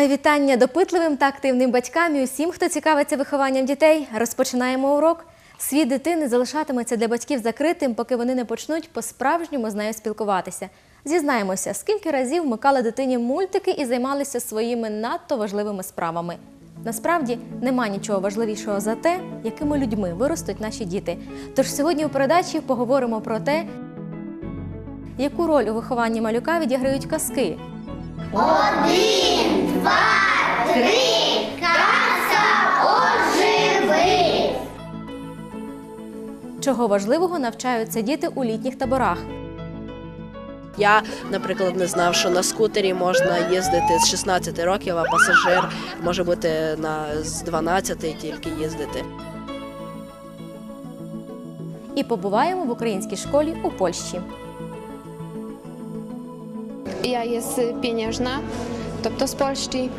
Моє вітання допитливим та активним батькам і усім, хто цікавиться вихованням дітей. Розпочинаємо урок. Світ дитини залишатиметься для батьків закритим, поки вони не почнуть по-справжньому з нею спілкуватися. Зізнаємося, скільки разів вмикали дитині мультики і займалися своїми надто важливими справами. Насправді нема нічого важливішого за те, якими людьми виростуть наші діти. Тож сьогодні у передачі поговоримо про те, яку роль у вихованні малюка відіграють казки, чого важливого навчаються діти у літніх таборах. Я, наприклад, не знав, що на скутері можна їздити з 16 років, а пасажир може бути на з 12 тільки їздити. І побуваємо в українській школі у Польщі. Ja jest pieniężna, тобто з Польщі.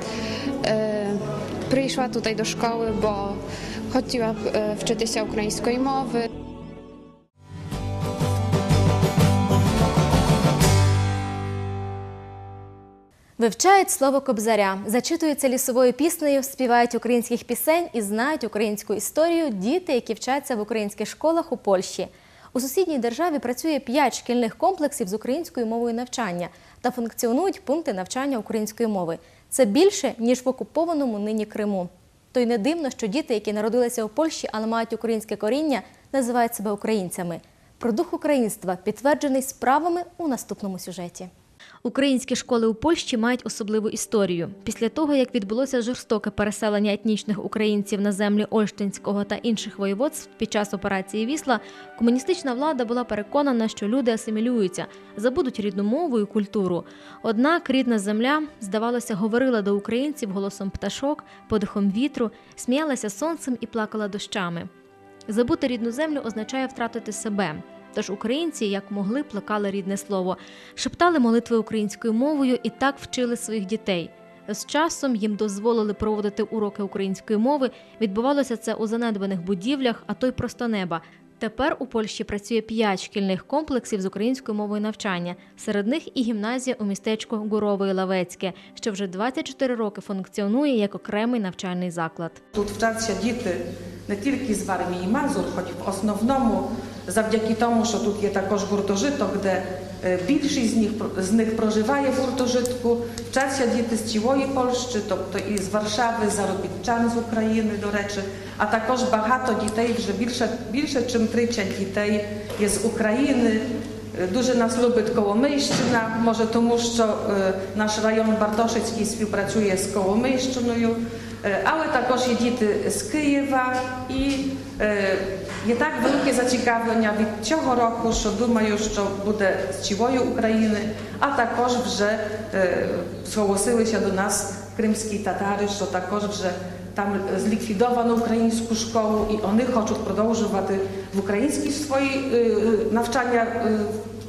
Прийшла tutaj до школи, бо хотіла вчитися української мови. Вивчають слово кобзаря, зачитуються лісовою піснею, співають українських пісень і знають українську історію діти, які вчаться в українських школах у Польщі. У сусідній державі працює п'ять шкільних комплексів з українською мовою навчання та функціонують пункти навчання української мови. Це більше ніж в окупованому нині Криму. То й не дивно, що діти, які народилися у Польщі, але мають українське коріння, називають себе українцями. Про дух українства підтверджений справами у наступному сюжеті. Українські школи у Польщі мають особливу історію. Після того, як відбулося жорстоке переселення етнічних українців на землі Ольштинського та інших воєводств під час операції Вісла, комуністична влада була переконана, що люди асимілюються, забудуть рідну мову і культуру. Однак рідна земля, здавалося, говорила до українців голосом пташок, подихом вітру, сміялася сонцем і плакала дощами. Забути рідну землю означає втратити себе. Тож українці, як могли, плекали рідне слово, шептали молитви українською мовою і так вчили своїх дітей. З часом їм дозволили проводити уроки української мови. Відбувалося це у занедбаних будівлях, а то й просто неба. Тепер у Польщі працює п'ять шкільних комплексів з українською мовою навчання. Серед них і гімназія у містечку Гурове Лавецьке, що вже 24 роки функціонує як окремий навчальний заклад. Тут вчаться діти не тільки з Вармії і Мазур, хоч в основному завдяки тому, що тут є також гуртожиток, де більшість з них, з них проживає в гуртожитку. Вчаться діти з цілої Польщі, тобто і з Варшави, заробітчан з України, до речі, а також багато дітей, вже більше, більше ніж 30 дітей є з України. Е, Дуже нас любить Коломийщина, може тому, що е, наш район Бартошицький співпрацює з Коломийщиною, Е, але також є діти з Києва і е, є так велике зацікавлення від цього року, що думаю, що буде з цілої України, а також вже е, зголосилися до нас кримські татари, що також вже там зліквідовано українську школу, і вони хочуть продовжувати в українській свої е, навчання. е,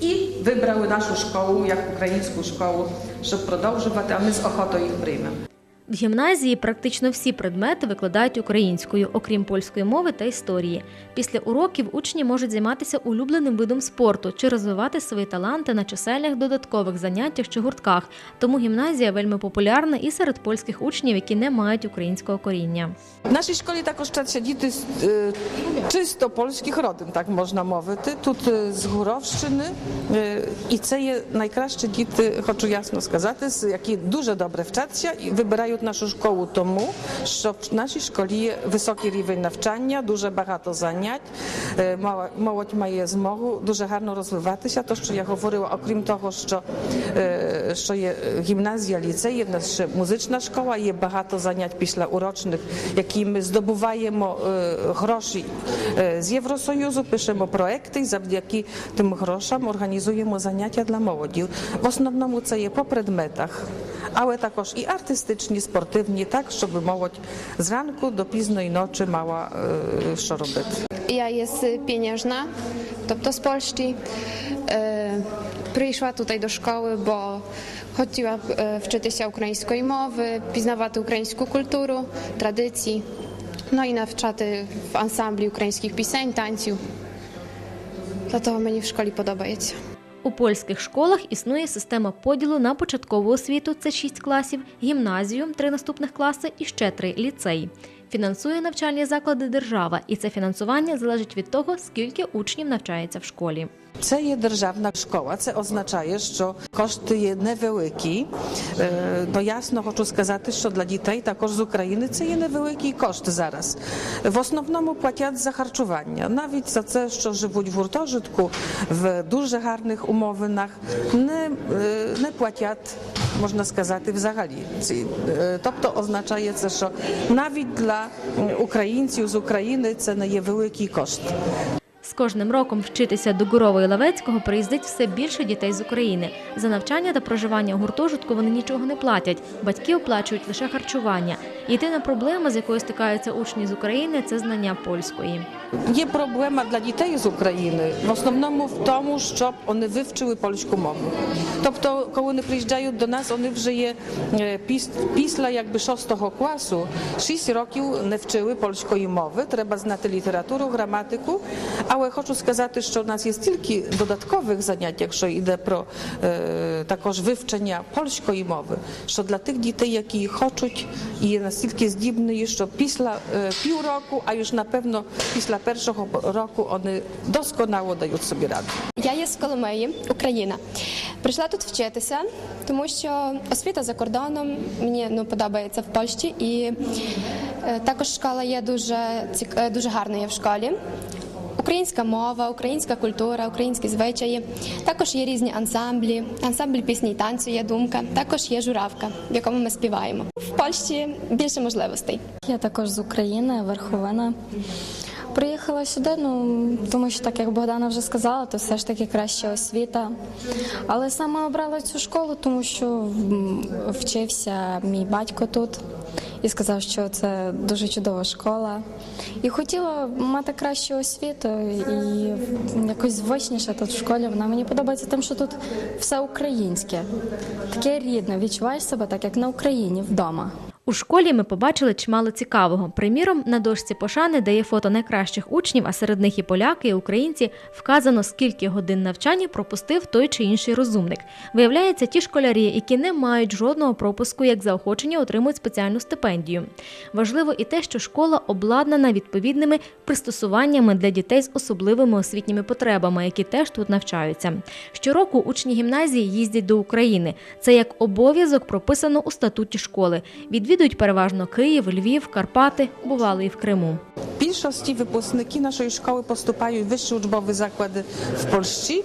і вибрали нашу школу як українську школу, щоб продовжувати, а ми з охотою їх приймемо. В гімназії практично всі предмети викладають українською, окрім польської мови та історії. Після уроків учні можуть займатися улюбленим видом спорту чи розвивати свої таланти на чисельних додаткових заняттях чи гуртках. Тому гімназія вельми популярна і серед польських учнів, які не мають українського коріння. В нашій школі також вчаться діти з е, чисто польських родин, так можна мовити. Тут е, з Гуровщини, е, і це є найкращі діти, хочу ясно сказати, з- які дуже добре вчаться і вибирають нашу школу тому, що в нашій школі є високий рівень навчання, дуже багато занять. Е, Молодь має змогу дуже гарно розвиватися. То, що я говорила, окрім того, що, е, що є гімназія, ліцей, є в музична школа, є багато занять після урочних, які ми здобуваємо е, гроші з Євросоюзу, пишемо проекти і завдяки тим грошам організуємо заняття для молоді. В основному це є по предметах, але також і артистичні, спортивні, так, щоб молодь зранку до пізної ночі мала е, що робити. Я jest pieniężna, тобто з Польщі. Е, Прийшла tutaj до школи, бо хотіла е, вчитися української мови, пізнавати українську культуру, традиції, ну і навчати в ансамблі українських пісень, танців. Dlatego мені в школі подобається. У польських школах існує система поділу на початкову освіту це 6 класів, гімназію 3 наступних класи і ще 3 ліцеї. Фінансує навчальні заклади держава, і це фінансування залежить від того, скільки учнів навчається в школі. Це є державна школа. Це означає, що кошти є невеликі. Е, Ну ясно хочу сказати, що для дітей також з України це є невеликий кошт зараз. В основному платять за харчування, навіть за це, що живуть в гуртожитку в дуже гарних умовинах, не, е, не платять. Можна сказати, взагалі Е, тобто означає це, що навіть для українців з України це не є великий кошт. З кожним роком вчитися до Гурова і Лавецького приїздить все більше дітей з України. За навчання та проживання у гуртожитку вони нічого не платять. Батьки оплачують лише харчування. Єдина проблема, з якою стикаються учні з України, це знання польської. Є проблема для дітей з України в основному в тому, щоб вони вивчили польську мову. Тобто, коли вони приїжджають до нас, вони вже є е, після якби шостого класу, шість років не вчили польської мови. Треба знати літературу, граматику. Але хочу сказати, що в нас є стільки додаткових занять, якщо йде про е, також вивчення польської мови, що для тих дітей, які хочуть і є настільки здібні, що після е, півроку, а już на певно після першого року вони досконало дають собі раду. Я є з Коломиї, Україна. Прийшла тут вчитися, тому що освіта за кордоном мені ну, подобається в Польщі, і е, також школа є дуже, цік- е, дуже гарною в школі. Українська мова, українська культура, українські звичаї. Також є різні ансамблі, ансамбль пісні і танцю є думка. Також є журавка, в якому ми співаємо. В Польщі більше можливостей. Я також з України, Верховина. Приїхала сюди, ну тому що так як Богдана вже сказала, то все ж таки краща освіта. Але саме обрала цю школу, тому що вчився мій батько тут і сказав, що це дуже чудова школа. І хотіла мати кращу освіту і якось звичніше тут в школі. Вона мені подобається тим, що тут все українське, таке рідне. Відчуваєш себе так, як на Україні вдома. У школі ми побачили чимало цікавого. Приміром, на дошці пошани, де є фото найкращих учнів, а серед них і поляки, і українці, вказано, скільки годин навчання пропустив той чи інший розумник. Виявляється, ті школярі, які не мають жодного пропуску як заохочення, отримують спеціальну стипендію. Важливо і те, що школа обладнана відповідними пристосуваннями для дітей з особливими освітніми потребами, які теж тут навчаються. Щороку учні гімназії їздять до України. Це як обов'язок прописано у статуті школи. Відвідують переважно Київ, Львів, Карпати, бували і в Криму. Більшості випускники нашої школи поступають в вищі учбові заклади в Польщі,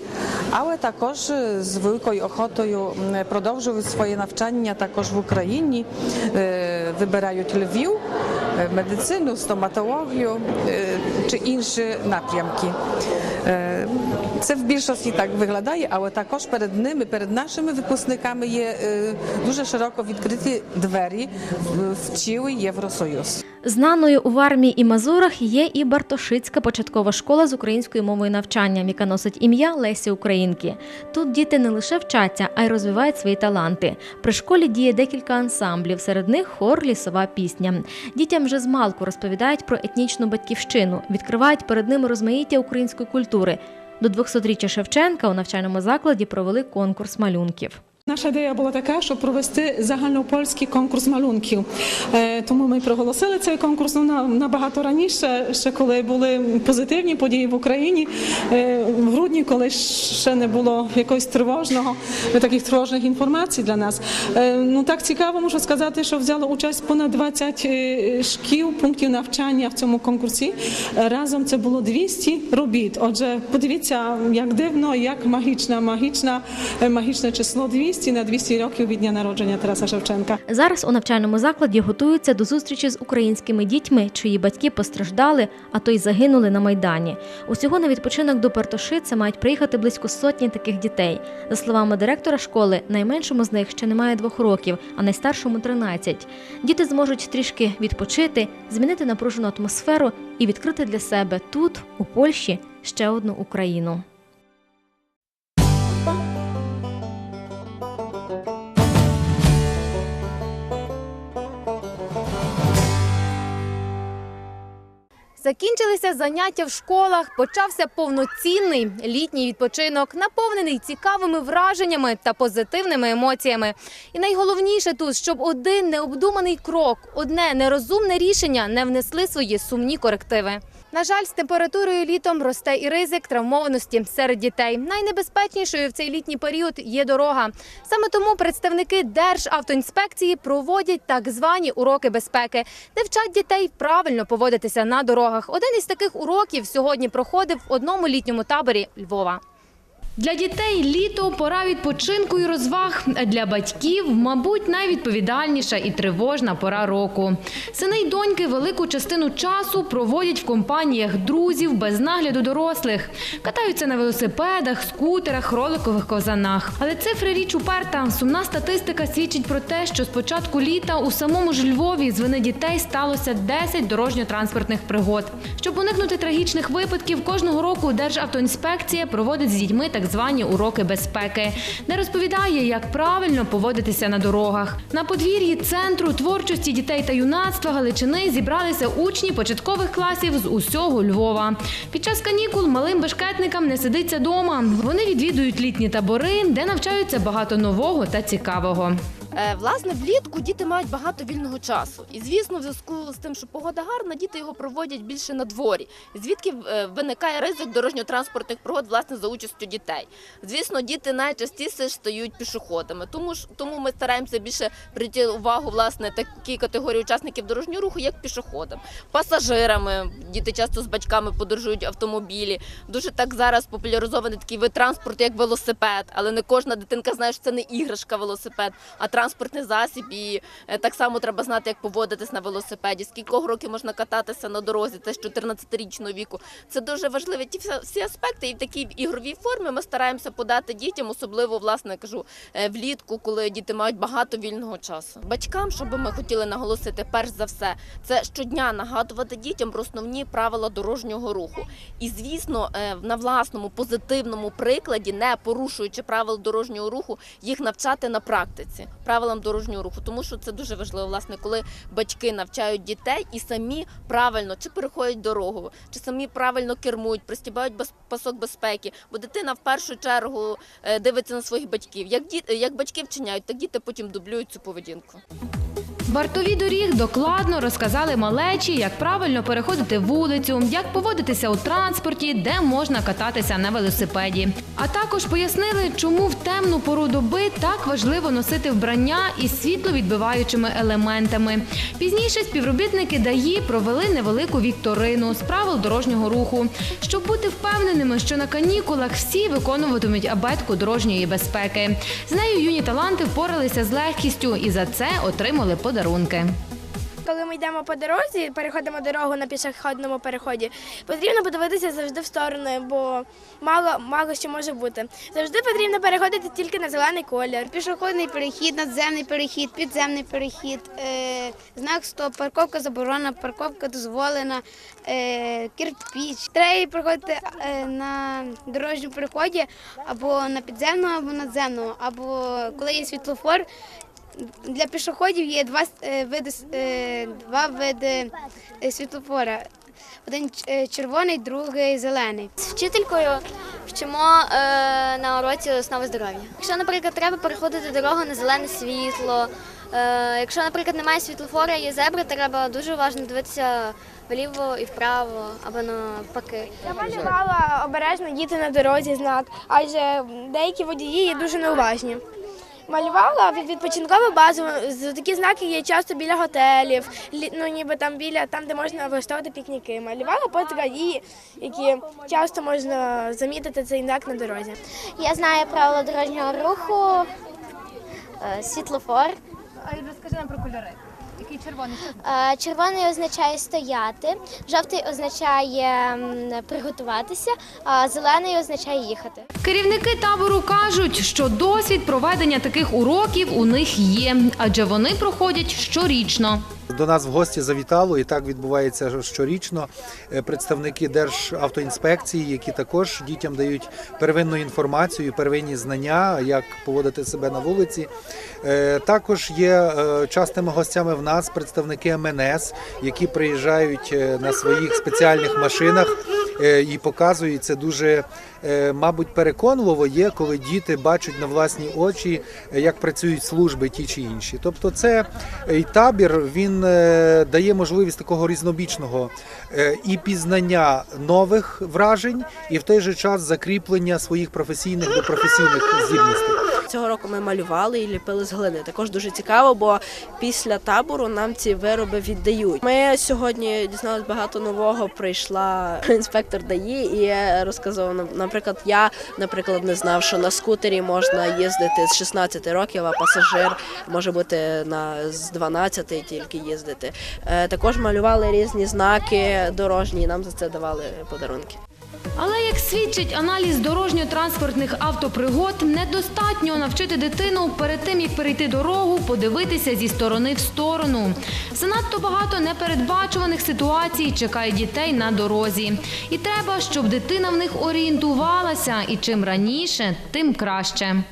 але також е, з великою охотою продовжують своє навчання також в Україні. Е, Вибирають Львів, е, медицину, стоматологію чи інші напрямки. Це в більшості так виглядає, але також перед ними, перед нашими випускниками є дуже широко відкриті двері в- в цілий Євросоюз. Знаною у Вармії і Мазурах є і Бартошицька початкова школа з українською мовою навчання, яка носить ім'я Лесі Українки. Тут діти не лише вчаться, а й розвивають свої таланти. При школі діє декілька ансамблів, серед них хор лісова пісня. Дітям вже змалку розповідають про етнічну батьківщину, відкривають перед ними розмаїття української культури. До 200-річчя Шевченка у навчальному закладі провели конкурс малюнків. Наша ідея була така, щоб провести загальнопольський конкурс малюнків. Е, Тому ми проголосили цей конкурс ну, на- набагато раніше, ще коли були позитивні події в Україні. Е, В грудні, коли ще не було якогось тривожного, е, таких тривожних інформацій для нас. Ну так цікаво, можу сказати, що взяло участь понад 20 е, шкіл, пунктів навчання в цьому конкурсі. Разом це було 200 робіт. Отже, подивіться, як дивно, як магічна, магічна, магічне число 200 на 200 років від дня народження Тараса Шевченка. Зараз у навчальному закладі готуються до зустрічі з українськими дітьми, чиї батьки постраждали, а то й загинули на майдані. Усього на відпочинок до Пертошица мають приїхати близько сотні таких дітей. За словами директора школи, найменшому з них ще немає двох років, а найстаршому 13. Діти зможуть трішки відпочити, змінити напружену атмосферу і відкрити для себе тут, у Польщі, ще одну Україну. Закінчилися заняття в школах, почався повноцінний літній відпочинок, наповнений цікавими враженнями та позитивними емоціями. І найголовніше тут, щоб один необдуманий крок, одне нерозумне рішення не внесли свої сумні корективи. На жаль, з температурою літом росте і ризик травмованості серед дітей. Найнебезпечнішою в цей літній період є дорога. Саме тому представники Державтоінспекції проводять так звані уроки безпеки, де вчать дітей правильно поводитися на дорогах. Один із таких уроків сьогодні проходив в одному літньому таборі Львова. Для дітей літо пора відпочинку і розваг. А для батьків, мабуть, найвідповідальніша і тривожна пора року. Сини й доньки велику частину часу проводять в компаніях друзів без нагляду дорослих. Катаються на велосипедах, скутерах, роликових ковзанах. Але цифри річ уперта. Сумна статистика свідчить про те, що з початку літа у самому ж Львові з вини дітей сталося 10 дорожньо-транспортних пригод. Щоб уникнути трагічних випадків, кожного року Державтоінспекція проводить з дітьми так звані уроки безпеки, де розповідає, як правильно поводитися на дорогах. На подвір'ї центру творчості дітей та юнацтва Галичини зібралися учні початкових класів з усього Львова. Під час канікул малим бешкетникам не сидиться дома. Вони відвідують літні табори, де навчаються багато нового та цікавого. Е, Власне, влітку діти мають багато вільного часу. І звісно, в зв'язку з тим, що погода гарна, діти його проводять більше на дворі. Звідки е, виникає ризик дорожньо-транспортних пригод власне за участю дітей. Звісно, діти найчастіше стають пішоходами. Тому тому ми стараємося більше приділяти увагу власне такій категорії учасників дорожнього руху, як пішоходам, пасажирами. Діти часто з батьками подорожують автомобілі. Дуже так зараз популяризований такий вид транспорту, як велосипед, але не кожна дитинка знає, що це не іграшка велосипед, а транспортний засіб. І е, так само треба знати, як поводитись на велосипеді. З кількох років можна кататися на дорозі, це з 14-річного віку. Це дуже важливі ті всі- аспекти. І в такій ігровій формі ми стараємося подати дітям, особливо власне кажу е, влітку, коли діти мають багато вільного часу. Батькам, що би ми хотіли наголосити, перш за все, це щодня нагадувати дітям про основні правила дорожнього руху. І звісно, е, на власному позитивному прикладі, не порушуючи правил дорожнього руху, їх навчати на практиці правилам дорожнього руху, тому що це дуже важливо, власне, коли батьки навчають дітей і самі правильно чи переходять дорогу, чи самі правильно кермують, пристібають пасок безпеки. Бо дитина в першу чергу е, дивиться на своїх батьків. Як батьки вчиняють, так діти потім дублюють цю поведінку. Вартові доріг докладно розказали малечі, як правильно переходити вулицю, як поводитися у транспорті, де можна кататися на велосипеді. А також пояснили, чому в темну пору доби так важливо носити вбрання із світловідбиваючими елементами. Пізніше співробітники ДАІ провели невелику вікторину з правил дорожнього руху, щоб бути впевненими, що на канікулах всі виконуватимуть абетку дорожньої безпеки. З нею юні таланти впоралися з легкістю і за це отримали подарунки. Коли ми йдемо по дорозі, переходимо дорогу на пішохідному переході, потрібно подивитися завжди в сторони, бо мало, мало що може бути. Завжди потрібно переходити тільки на зелений колір. Пішохідний перехід, надземний перехід, підземний перехід, е, знак стоп, парковка заборонена, парковка дозволена, е, кирпіч. Треба проходити е, на дорожньому переході або на підземному, або надземному, або коли є світлофор. Для пішоходів є два е, види е, два види е, світлофора. Один червоний, другий зелений. З вчителькою вчимо е, на уроці основи здоров'я. Якщо, наприклад, треба переходити дорогу на зелене світло, е, якщо, наприклад, немає світлофора, є зебри, треба дуже уважно дивитися вліво і вправо або навпаки. Я малювала обережно діти на дорозі знак, адже деякі водії є дуже неуважні. Малювала від відпочинкову базу. з- Такі знаки є часто біля готелів, лі- ну ніби там біля там, де можна влаштовувати пікніки. Малювала потраї, які часто можна замітити цей знак на дорозі. Я знаю правила дорожнього руху, світлофор. світлофор. Розкажи нам про кольори. Який червоний? Е, Червоний означає стояти, жовтий означає приготуватися, а зелений означає їхати. Керівники табору кажуть, що досвід проведення таких уроків у них є, адже вони проходять щорічно. До нас в гості завітало, і так відбувається щорічно. е, Представники Державтоінспекції, які також дітям дають первинну інформацію, первинні знання, як поводити себе на вулиці. Е, Також є е, частими гостями в нас представники МНС, які приїжджають на своїх спеціальних машинах е, і показують це дуже, е, мабуть, переконливо є, коли діти бачать на власні очі, е, як працюють служби ті чи інші. Тобто, це і табір він дає можливість такого різнобічного і пізнання нових вражень, і в той же час закріплення своїх професійних до професійних здібностей. Цього року ми малювали і ліпили з глини. Також дуже цікаво, бо після табору нам ці вироби віддають. Ми сьогодні дізналися багато нового. Прийшла інспектор ДАІ і розказував нам, наприклад, я, наприклад, не знав, що на скутері можна їздити з 16 років, а пасажир може бути на з 12 тільки їздити. Е, Також малювали різні знаки дорожні. і Нам за це давали подарунки. Але як свідчить аналіз дорожньо-транспортних автопригод, недостатньо навчити дитину перед тим, як перейти дорогу, подивитися зі сторони в сторону. Занадто багато непередбачуваних ситуацій чекає дітей на дорозі. І треба, щоб дитина в них орієнтувалася, і чим раніше, тим краще.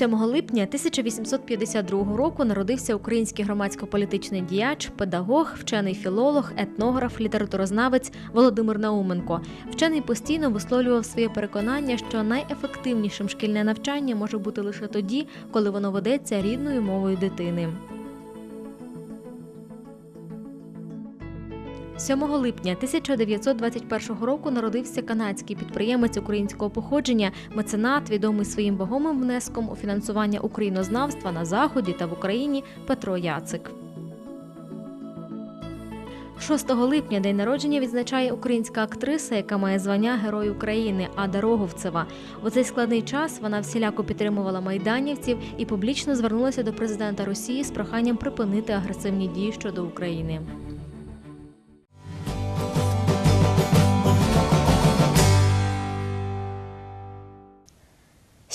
7 липня 1852 року народився український громадсько-політичний діяч, педагог, вчений філолог, етнограф, літературознавець Володимир Науменко. Вчений постійно висловлював своє переконання, що найефективнішим шкільне навчання може бути лише тоді, коли воно ведеться рідною мовою дитини. 7 липня 1921 року народився канадський підприємець українського походження, меценат, відомий своїм вагомим внеском у фінансування українознавства на заході та в Україні Петро Яцик. 6 липня день народження відзначає українська актриса, яка має звання Герой України Ада Роговцева. У цей складний час вона всіляко підтримувала майданівців і публічно звернулася до президента Росії з проханням припинити агресивні дії щодо України.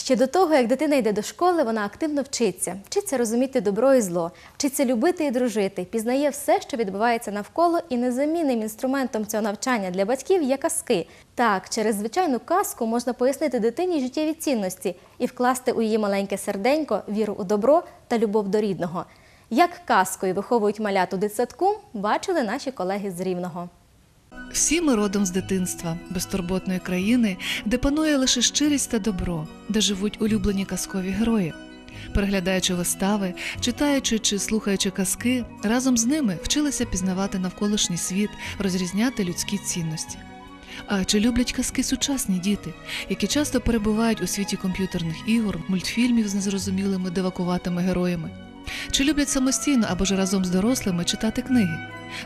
Ще до того, як дитина йде до школи, вона активно вчиться, вчиться розуміти добро і зло, вчиться любити і дружити, пізнає все, що відбувається навколо, і незамінним інструментом цього навчання для батьків є казки. Так, через звичайну казку можна пояснити дитині життєві цінності і вкласти у її маленьке серденько віру у добро та любов до рідного. Як казкою виховують малят у дитсадку, бачили наші колеги з Рівного. Всі ми родом з дитинства, безтурботної країни, де панує лише щирість та добро, де живуть улюблені казкові герої. Переглядаючи вистави, читаючи чи слухаючи казки, разом з ними вчилися пізнавати навколишній світ, розрізняти людські цінності. А чи люблять казки сучасні діти, які часто перебувають у світі комп'ютерних ігор, мультфільмів з незрозумілими дивакуватими героями? Чи люблять самостійно або ж разом з дорослими читати книги?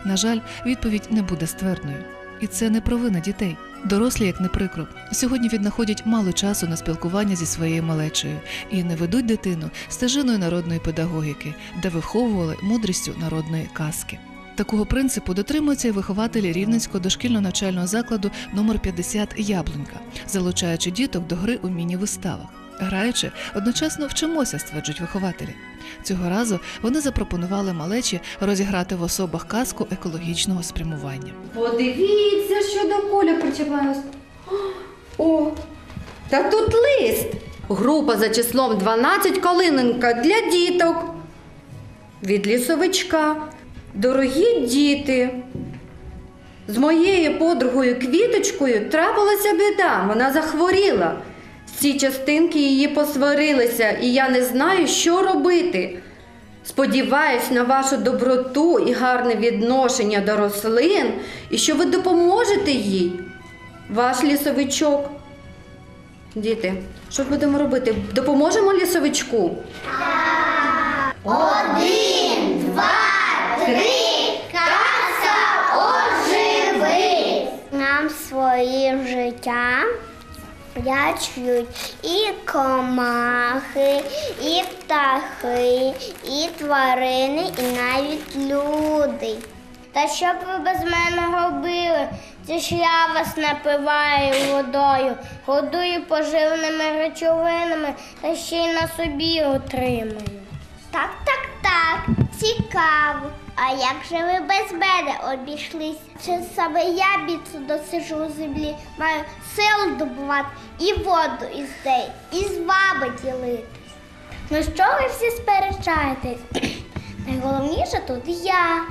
На жаль, відповідь не буде ствердною. І це не провина дітей. Дорослі, як не прикро, сьогодні віднаходять мало часу на спілкування зі своєю малечею і не ведуть дитину стежиною народної педагогіки, де виховували мудрістю народної казки. Такого принципу дотримуються і вихователі Рівненського дошкільного навчального закладу номер 50 Яблунька, залучаючи діток до гри у міні-виставах. Граючи, одночасно вчимося, стверджують вихователі. Цього разу вони запропонували малечі розіграти в особах казку екологічного спрямування. Подивіться, що до поля причепилось. О, та тут лист. Група за числом 12 Калиненка для діток. Від лісовичка. Дорогі діти. З моєю подругою квіточкою трапилася біда. Вона захворіла. Ці частинки її посварилися, і я не знаю, що робити. Сподіваюсь на вашу доброту і гарне відношення до рослин, і що ви допоможете їй. Ваш лісовичок. Діти, що ж будемо робити? Допоможемо лісовичку? Один, два, три, каса оживи. Нам своїм життям вдячують і комахи, і птахи, і тварини, і навіть люди. Та що б ви без мене робили? Це ж я вас напиваю водою, годую поживними речовинами та ще й на собі отримую. Так, так, так, цікаво. А як же ви без мене обійшлись? Чи саме я біцу досижу у землі, маю сил добувати і воду із неї, і з вами ділитись? Ну що ви всі сперечаєтесь? Найголовніше тут я.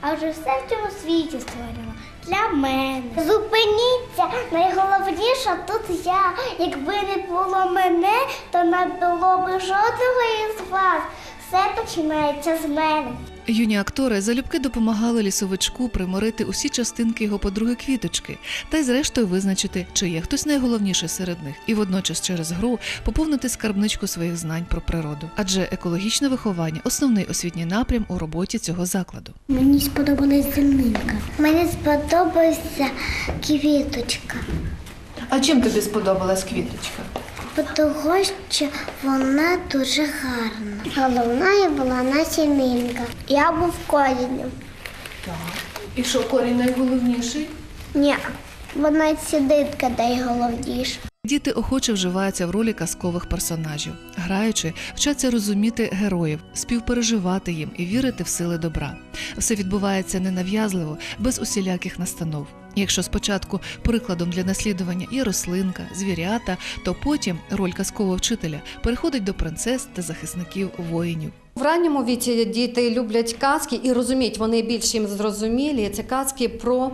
А вже все в цьому світі створила для мене. Зупиніться, найголовніше тут я. Якби не було мене, то не було б жодного із вас. Все починається з мене. Юні актори залюбки допомагали лісовичку приморити усі частинки його подруги квіточки та й зрештою визначити, чи є хтось найголовніший серед них, і водночас через гру поповнити скарбничку своїх знань про природу. Адже екологічне виховання основний освітній напрям у роботі цього закладу. Мені сподобалась землинка. Мені сподобалася квіточка. А чим тобі сподобалась квіточка? Того, що вона дуже гарна. Головною була насінинка. Я був корінням. І що корінь найголовніший? Ні, вона сідитка найголовніша. Діти охоче вживаються в ролі казкових персонажів, граючи, вчаться розуміти героїв, співпереживати їм і вірити в сили добра. Все відбувається ненав'язливо, без усіляких настанов. Якщо спочатку прикладом для наслідування і рослинка, звірята, то потім роль казкового вчителя переходить до принцес та захисників воїнів. В ранньому віці діти люблять казки і розуміють, вони більш їм зрозумілі. Це казки про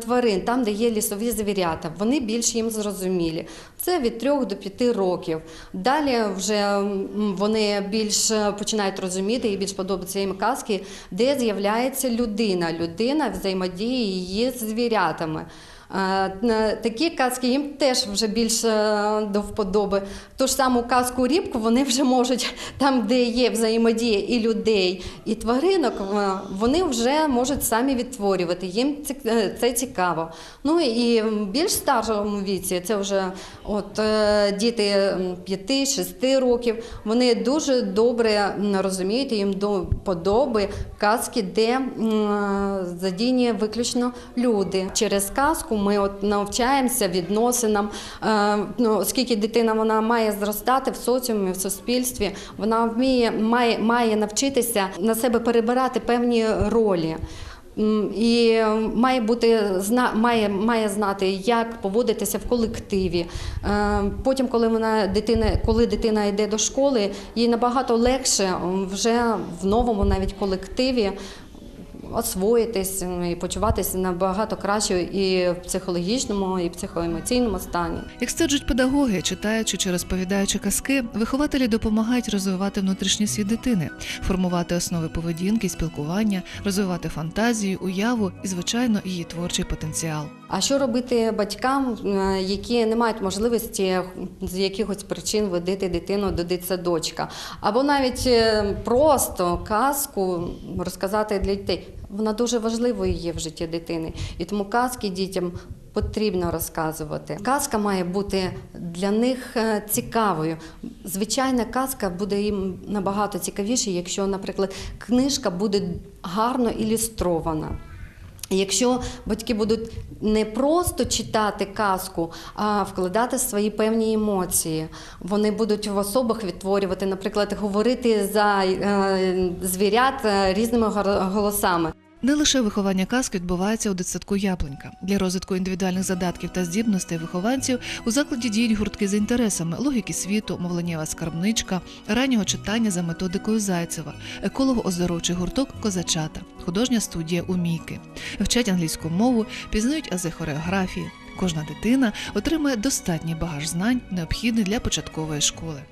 тварин, там, де є лісові звірята. Вони більш їм зрозумілі. Це від 3 до 5 років. Далі вже вони більш е, починають розуміти і більш подобаються їм казки, де з'являється людина. Людина взаємодіє її з звірятами. Е, Такі казки їм теж вже більше е, до вподоби. Ту ж саму казку рібку вони вже можуть там, де є взаємодія і людей, і тваринок, е, вони вже можуть самі відтворювати. Їм це цікаво. Ну і в більш старшому віці це вже от діти 5-6 років. Вони дуже добре розуміють, їм до подоби казки, де задіяні виключно люди. Через казку ми от навчаємося відносинам. Е, ну, оскільки дитина вона має зростати в соціумі, в суспільстві, вона вміє має, має навчитися на себе перебирати певні ролі. І має бути має, має знати, як поводитися в колективі. Е, Потім, коли вона дитина, коли дитина йде до школи, їй набагато легше вже в новому навіть колективі освоїтись і почуватися набагато краще і в психологічному, і в психоемоційному стані. Як стверджують педагоги, читаючи чи розповідаючи казки, вихователі допомагають розвивати внутрішній світ дитини, формувати основи поведінки, спілкування, розвивати фантазію, уяву і, звичайно, її творчий потенціал. А що робити батькам, які не мають можливості з якихось причин водити дитину до дитсадочка? Або навіть е, просто казку розказати для дітей. Вона дуже важливою є в житті дитини. І тому казки дітям потрібно розказувати. Казка має бути для них е, цікавою. Звичайна казка буде їм набагато цікавіше, якщо, наприклад, книжка буде гарно ілюстрована. Якщо батьки будуть не просто читати казку, а вкладати свої певні емоції, вони будуть в особах відтворювати, наприклад, говорити за е, звірят е, різними голосами. Не лише виховання казки відбувається у дитсадку Яблонька. Для розвитку індивідуальних задатків та здібностей вихованців у закладі діють гуртки за інтересами логіки світу, мовленнєва скарбничка, раннього читання за методикою Зайцева, еколого-оздоровчий гурток Козачата, художня студія Умійки. Вчать англійську мову, пізнають ази хореографії. Кожна дитина отримує достатній багаж знань, необхідний для початкової школи.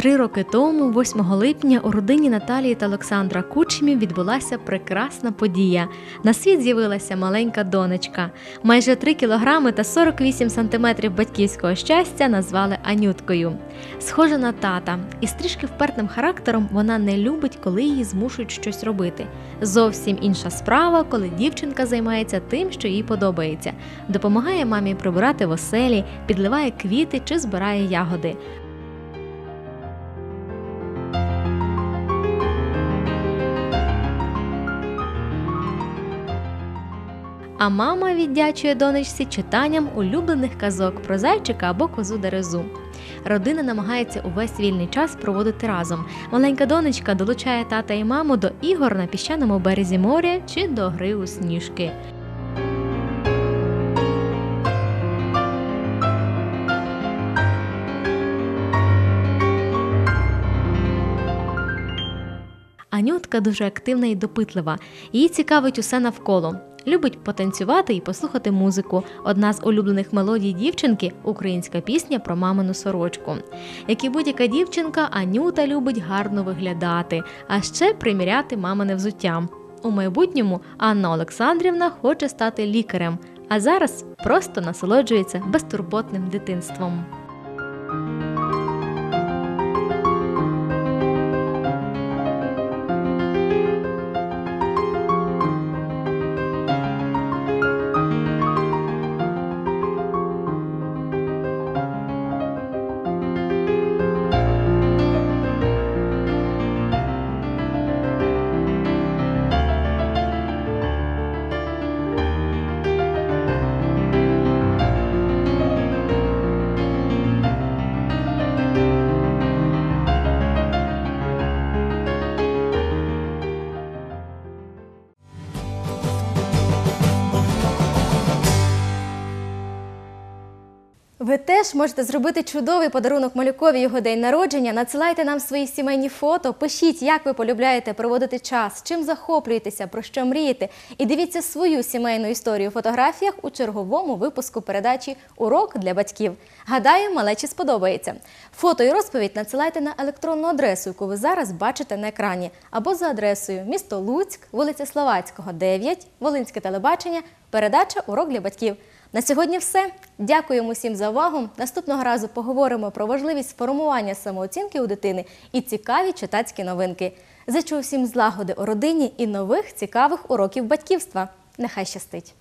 Три роки тому, 8 липня, у родині Наталії та Олександра Кучмів відбулася прекрасна подія. На світ з'явилася маленька донечка. Майже 3 кілограми та 48 сантиметрів батьківського щастя назвали Анюткою. Схожа на тата, і з трішки впертим характером вона не любить, коли її змушують щось робити. Зовсім інша справа, коли дівчинка займається тим, що їй подобається. Допомагає мамі прибирати в оселі, підливає квіти чи збирає ягоди. А мама віддячує донечці читанням улюблених казок про зайчика або козу дерезу. Родина намагається увесь вільний час проводити разом. Маленька донечка долучає тата і маму до ігор на піщаному березі моря чи до гри у сніжки. Анютка дуже активна і допитлива. Її цікавить усе навколо. Любить потанцювати і послухати музику. Одна з улюблених мелодій дівчинки українська пісня про мамину сорочку. Як і будь-яка дівчинка, Анюта любить гарно виглядати, а ще приміряти мамине взуття. У майбутньому Анна Олександрівна хоче стати лікарем, а зараз просто насолоджується безтурботним дитинством. Теж можете зробити чудовий подарунок малюкові його день народження. Надсилайте нам свої сімейні фото, пишіть, як ви полюбляєте проводити час, чим захоплюєтеся, про що мрієте. І дивіться свою сімейну історію у фотографіях у черговому випуску передачі Урок для батьків. Гадаю, малечі сподобається. Фото і розповідь надсилайте на електронну адресу, яку ви зараз бачите на екрані, або за адресою місто Луцьк, вулиця Словацького, 9, Волинське телебачення, передача Урок для батьків. На сьогодні все. Дякуємо всім за увагу. Наступного разу поговоримо про важливість формування самооцінки у дитини і цікаві читацькі новинки. Зичу всім злагоди у родині і нових цікавих уроків батьківства. Нехай щастить!